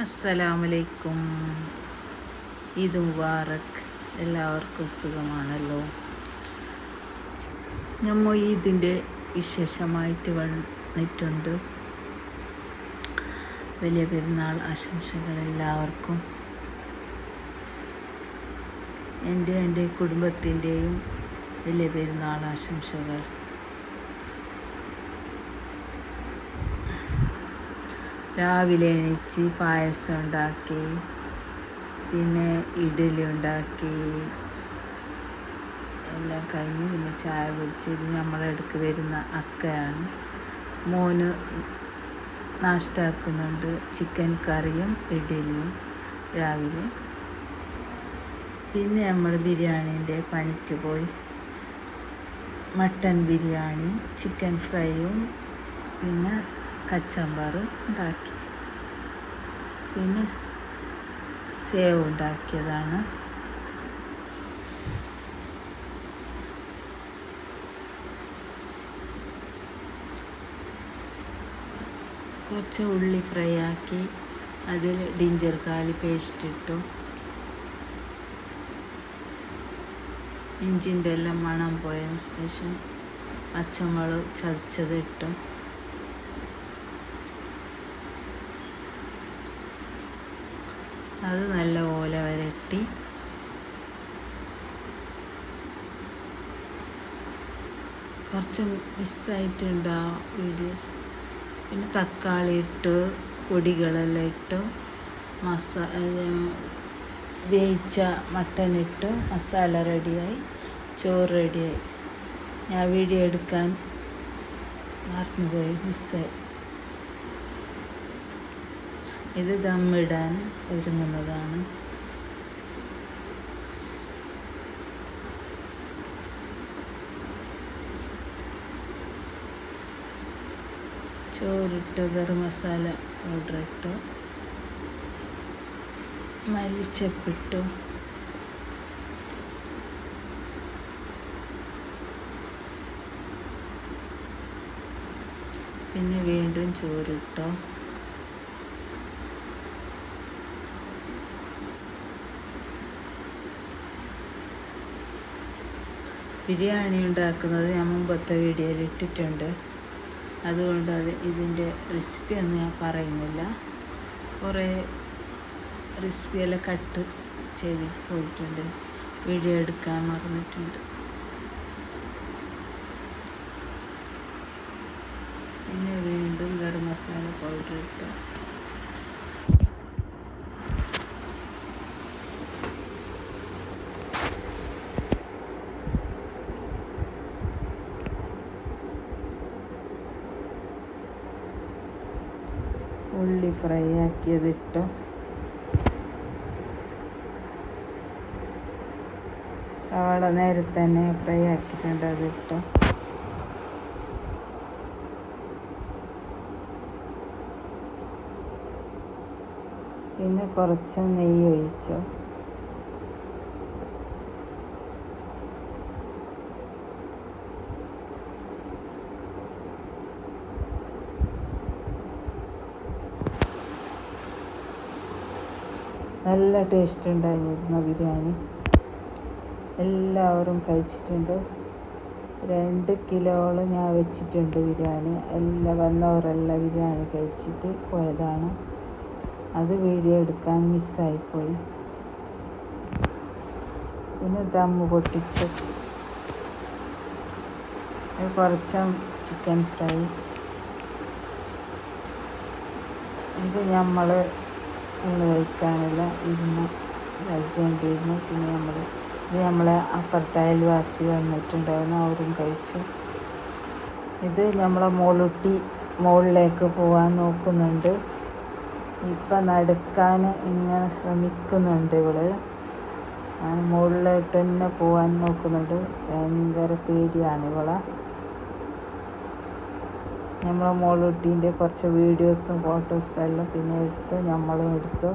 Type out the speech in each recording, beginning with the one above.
അസ്സലാമലൈക്കും. ഇത് മുബാറക് എല്ലാവർക്കും സുഖമാണല്ലോ? നമ്മൾ ഇതിന്റെ വിശേഷമായിട്ട് വന്നിട്ടുണ്ട്. വലിയ പെരുന്നാൾ ആശംസകൾ എല്ലാവർക്കും. എന്റെ എന്റെ കുടുംബത്തിന്റെയും വലിയ പെരുന്നാൾ ആശംസകൾ. രാവിലെ എണീച്ച് പായസം ഉണ്ടാക്കി പിന്നെ ഇഡലി ഉണ്ടാക്കി എല്ലാം കഴിഞ്ഞ് പിന്നെ ചായ കുടിച്ച് ഇത് നമ്മളെ അടുക്ക് വരുന്ന അക്കയാണ്. മോന് നാഷ്ടാക്കുന്നുണ്ട് ചിക്കൻ കറിയും ഇഡലിയും രാവിലെ. പിന്നെ നമ്മൾ ബിരിയാണീന്റെ പണിക്ക് പോയി. മട്ടൻ ബിരിയാണിയും ചിക്കൻ ഫ്രൈയും പിന്നെ കച്ചമ്പാറും ഉണ്ടാക്കി. പിന്നെ സേവ് ഉണ്ടാക്കിയതാണ്. കുറച്ച് ഉള്ളി ഫ്രൈ ആക്കി അതിൽ ഡിഞ്ചർ കാലി പേസ്റ്റ് ഇട്ടു. ഇഞ്ചിന്റെ എല്ലാം മണം പോയതിന് ശേഷം പച്ചമുളക് ചതച്ചത് ഇട്ടു. അത് നല്ലപോലെ വരട്ടി. കുറച്ച് മിസ്സായിട്ടുണ്ട് ആ വീഡിയോസ്. പിന്നെ തക്കാളി ഇട്ട് പൊടികളെല്ലാം ഇട്ട് മസാ വേവിച്ച മട്ടൻ ഇട്ട് മസാല റെഡിയായി ചോറ് റെഡിയായി. ഞാൻ വീഡിയോ എടുക്കാൻ മറന്നുപോയി മിസ്സായി. ഇത് ദമ്മിടാൻ ഒരുങ്ങുന്നതാണ്. ചോറിട്ട് ഗരം മസാല പൗഡർ ഇട്ടു. മല്ലിച്ചപ്പിട്ടു. പിന്നെ വീണ്ടും ചോറിട്ടോ. ബിരിയാണി ഉണ്ടാക്കുന്നത് ഞാൻ മുമ്പത്തെ വീഡിയോയിൽ ഇട്ടിട്ടുണ്ട്. അതുകൊണ്ട് അത് ഇതിന്റെ റെസിപ്പി ഒന്നും ഞാൻ പറയുന്നില്ല. കുറേ റെസിപ്പിയെല്ലാം കട്ട് ചെയ്തിട്ട് പോയിട്ടുണ്ട്. വീഡിയോ എടുക്കാൻ മറന്നിട്ടുണ്ട്. പിന്നെ വീണ്ടും ഗരം മസാല പൗഡർ ഇട്ടു ഉള്ളി ഫ്രൈ ആക്കിയതിട്ടു സവാള നേരത്തെ തന്നെ ഫ്രൈ ആക്കിയിട്ടുണ്ട് അതിട്ടു പിന്നെ കുറച്ച് നെയ്യ് ഒഴിച്ചു. നല്ല ടേസ്റ്റ് ഉണ്ടായിരുന്നു ബിരിയാണി. എല്ലാവരും കഴിച്ചിട്ടുണ്ട്. രണ്ട് കിലോളം ഞാൻ വെച്ചിട്ടുണ്ട് ബിരിയാണി. എല്ലാം വന്നവരെല്ലാം ബിരിയാണി കഴിച്ചിട്ട് പോയതാണ്. അത് വീഡിയോ എടുക്കാൻ മിസ്സായിപ്പോയി. പിന്നെ ദമ്മ് പൊട്ടിച്ച്. കുറച്ച് ചിക്കൻ ഫ്രൈ ഇത് നമ്മൾ ഊണ് കഴിക്കാനെല്ലാം ഇരുന്ന് ഹസ്ബൻഡിരുന്നു പിന്നെ നമ്മൾ ഇത് നമ്മളെ അപ്പുറത്തെ അയൽവാസി വന്നിട്ടുണ്ടായിരുന്നു അവരും കഴിച്ചു. ഇത് നമ്മളെ മോളുട്ടി മുകളിലേക്ക് പോകാൻ നോക്കുന്നുണ്ട്. ഇപ്പം നടക്കാൻ ഇങ്ങനെ ശ്രമിക്കുന്നുണ്ട് ഇവൾ. മുകളിലോട്ട് തന്നെ പോകാൻ നോക്കുന്നുണ്ട്. ഭയങ്കര പേടിയാണ് ഇവളെ. നമ്മളെ മോളൂട്ടീന്റെ കുറച്ച് വീഡിയോസും ഫോട്ടോസും എല്ലാം പിന്നെ എടുത്ത് ഞമ്മളും എടുത്തു.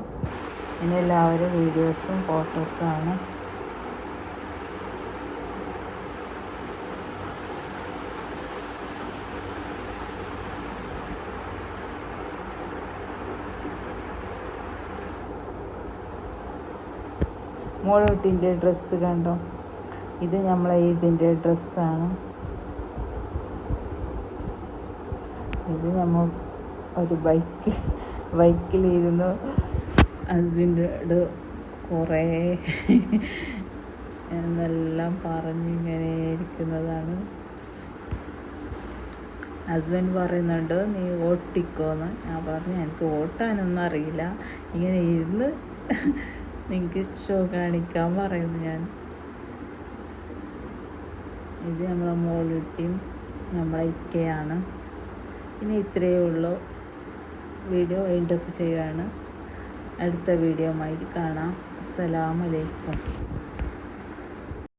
പിന്നെ എല്ലാവരും വീഡിയോസും ഫോട്ടോസുമാണ് മോളൂട്ടിന്റെ ഡ്രസ്സ് കണ്ടോ? ഇത് നമ്മളെ ഇതിന്റെ ഡ്രസ്സാണ്. ഇത് നമ്മൾ ഒരു ബൈക്ക് ബൈക്കിലിരുന്നു ഹസ്ബൻഡോട് കുറേ എന്നെല്ലാം പറഞ്ഞിങ്ങനെ ഇരിക്കുന്നതാണ്. ഹസ്ബൻഡ് പറയുന്നുണ്ട് നീ ഓട്ടിക്കോന്ന്. ഞാൻ പറഞ്ഞു എനിക്ക് ഓട്ടാനൊന്നും അറിയില്ല. ഇങ്ങനെ ഇരുന്ന് നിങ്ങൾക്ക് ഷോ കാണിക്കാൻ പറയുന്നു ഞാൻ. ഇത് നമ്മളെ മോളിട്ടിയും നമ്മളെ ഇക്കയാണ്. ഇനി ഇത്രയേ ഉള്ളൂ. വീഡിയോ വൈൻഡപ്പ് ചെയ്യുകയാണ്. അടുത്ത വീഡിയോ ആയി കാണാം അസ്സലാമലൈക്കും